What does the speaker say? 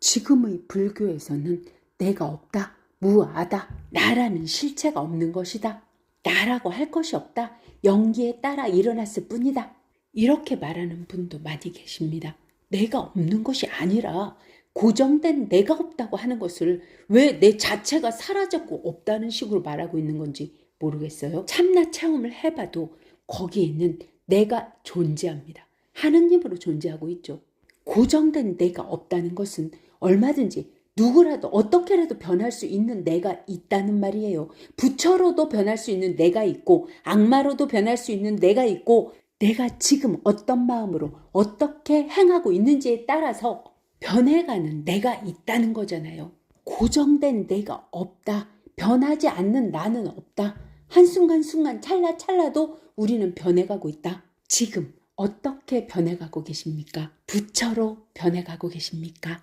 지금의 불교에서는 내가 없다, 무아다, 나라는 실체가 없는 것이다. 나라고 할 것이 없다. 연기에 따라 일어났을 뿐이다. 이렇게 말하는 분도 많이 계십니다. 내가 없는 것이 아니라 고정된 내가 없다고 하는 것을 왜 내 자체가 사라졌고 없다는 식으로 말하고 있는 건지 모르겠어요. 참나 체험을 해봐도 거기에는 내가 존재합니다. 하느님으로 존재하고 있죠. 고정된 내가 없다는 것은 얼마든지 누구라도 어떻게라도 변할 수 있는 내가 있다는 말이에요. 부처로도 변할 수 있는 내가 있고 악마로도 변할 수 있는 내가 있고 내가 지금 어떤 마음으로 어떻게 행하고 있는지에 따라서 변해가는 내가 있다는 거잖아요. 고정된 내가 없다. 변하지 않는 나는 없다. 한순간순간 찰나찰나도 우리는 변해가고 있다. 지금 어떻게 변해가고 계십니까? 부처로 변해가고 계십니까?